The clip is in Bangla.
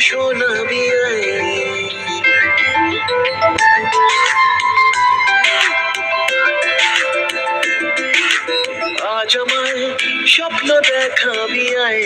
শোনাবি আজ আমায় স্বপ্ন দেখাবি আয়